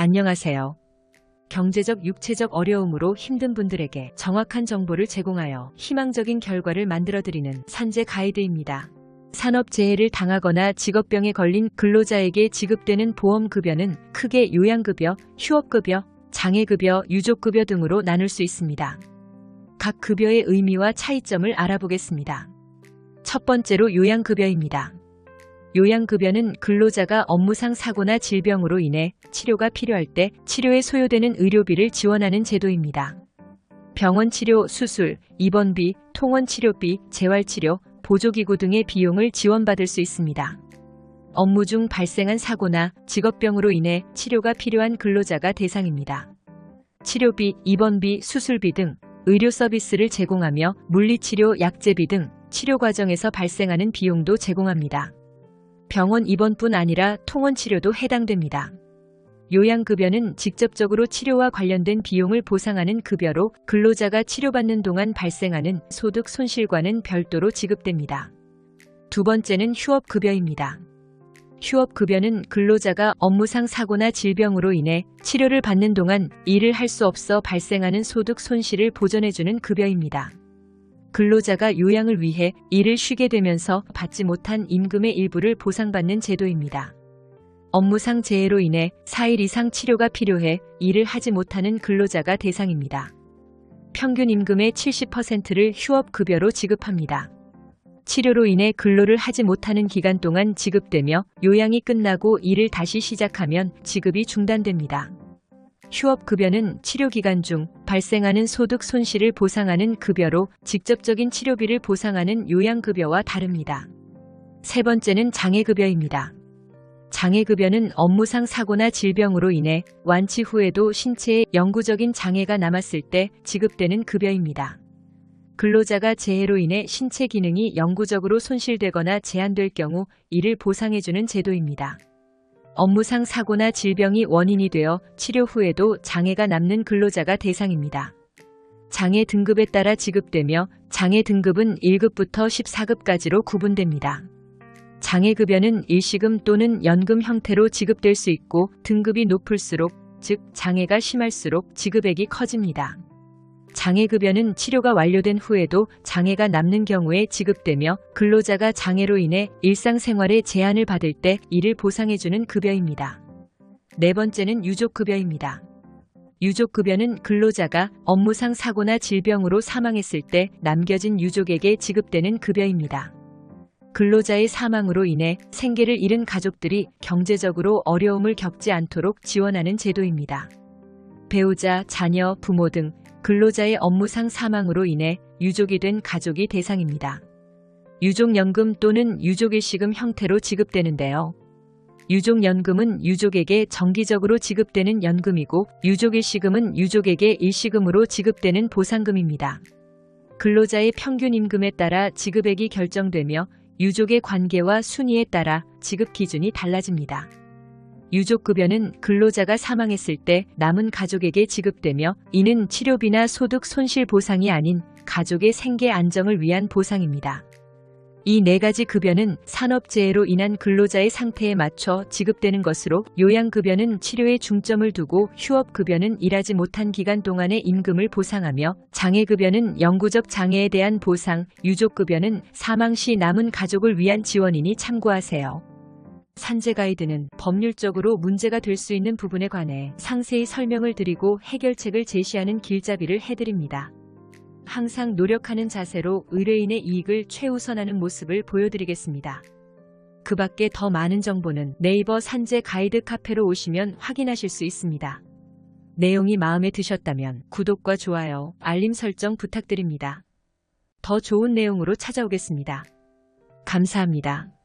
안녕하세요. 경제적, 육체적 어려움으로 힘든 분들에게 정확한 정보를 제공하여 희망적인 결과를 만들어드리는 산재 가이드입니다. 산업재해를 당하거나 직업병에 걸린 근로자에게 지급되는 보험급여는 크게 요양급여, 휴업급여, 장애급여, 유족급여 등으로 나눌 수 있습니다. 각 급여의 의미와 차이점을 알아보겠습니다. 첫 번째로 요양급여입니다. 요양급여는 근로자가 업무상 사고나 질병으로 인해 치료가 필요할 때 치료에 소요되는 의료비를 지원하는 제도입니다. 병원 치료, 수술, 입원비, 통원 치료비, 재활치료, 보조기구 등의 비용을 지원받을 수 있습니다. 업무 중 발생한 사고나 직업병으로 인해 치료가 필요한 근로자가 대상입니다. 치료비, 입원비, 수술비 등 의료 서비스를 제공하며 물리치료, 약제비 등 치료 과정에서 발생하는 비용도 제공합니다. 병원 입원뿐 아니라 통원 치료도 해당됩니다. 요양급여는 직접적으로 치료와 관련된 비용을 보상하는 급여로 근로자가 치료받는 동안 발생하는 소득 손실과는 별도로 지급됩니다. 두 번째는 휴업급여입니다. 휴업급여는 근로자가 업무상 사고나 질병으로 인해 치료를 받는 동안 일을 할 수 없어 발생하는 소득 손실을 보전해주는 급여입니다. 근로자가 요양을 위해 일을 쉬게 되면서 받지 못한 임금의 일부를 보상받는 제도입니다. 업무상 재해로 인해 4일 이상 치료가 필요해 일을 하지 못하는 근로자가 대상입니다. 평균 임금의 70%를 휴업급여로 지급합니다. 치료로 인해 근로를 하지 못하는 기간 동안 지급되며 요양이 끝나고 일을 다시 시작하면 지급이 중단됩니다. 휴업급여는 치료기간 중 발생하는 소득 손실을 보상하는 급여로 직접적인 치료비를 보상하는 요양급여와 다릅니다. 세 번째는 장애급여입니다. 장애급여는 업무상 사고나 질병으로 인해 완치 후에도 신체에 영구적인 장애가 남았을 때 지급되는 급여입니다. 근로자가 재해로 인해 신체 기능이 영구적으로 손실되거나 제한될 경우 이를 보상해주는 제도입니다. 업무상 사고나 질병이 원인이 되어 치료 후에도 장애가 남는 근로자가 대상입니다. 장애 등급에 따라 지급되며 장애 등급은 1급부터 14급까지로 구분됩니다. 장애급여는 일시금 또는 연금 형태로 지급될 수 있고 등급이 높을수록 즉 장애가 심할수록 지급액이 커집니다. 장애급여는 치료가 완료된 후에도 장애가 남는 경우에 지급되며 근로자가 장애로 인해 일상생활에 제한을 받을 때 이를 보상해주는 급여입니다. 네 번째는 유족급여입니다. 유족급여는 근로자가 업무상 사고나 질병으로 사망했을 때 남겨진 유족에게 지급되는 급여입니다. 근로자의 사망으로 인해 생계를 잃은 가족들이 경제적으로 어려움을 겪지 않도록 지원하는 제도입니다. 배우자, 자녀, 부모 등 근로자의 업무상 사망으로 인해 유족이 된 가족이 대상입니다. 유족연금 또는 유족일시금 형태로 지급되는데요. 유족연금은 유족에게 정기적으로 지급되는 연금이고 유족일시금은 유족에게 일시금으로 지급되는 보상금입니다. 근로자의 평균 임금에 따라 지급액이 결정되며 유족의 관계와 순위에 따라 지급 기준이 달라집니다. 유족급여는 근로자가 사망했을 때 남은 가족에게 지급되며 이는 치료비나 소득 손실 보상이 아닌 가족의 생계 안정을 위한 보상입니다. 이 네 가지 급여는 산업재해로 인한 근로자의 상태에 맞춰 지급되는 것으로 요양급여는 치료에 중점을 두고 휴업급여는 일하지 못한 기간 동안의 임금을 보상하며 장애급여는 영구적 장애에 대한 보상, 유족급여는 사망 시 남은 가족을 위한 지원이니 참고하세요. 산재 가이드는 법률적으로 문제가 될 수 있는 부분에 관해 상세히 설명을 드리고 해결책을 제시하는 길잡이를 해드립니다. 항상 노력하는 자세로 의뢰인의 이익을 최우선하는 모습을 보여드리겠습니다. 그 밖에 더 많은 정보는 네이버 산재 가이드 카페로 오시면 확인하실 수 있습니다. 내용이 마음에 드셨다면 구독과 좋아요, 알림 설정 부탁드립니다. 더 좋은 내용으로 찾아오겠습니다. 감사합니다.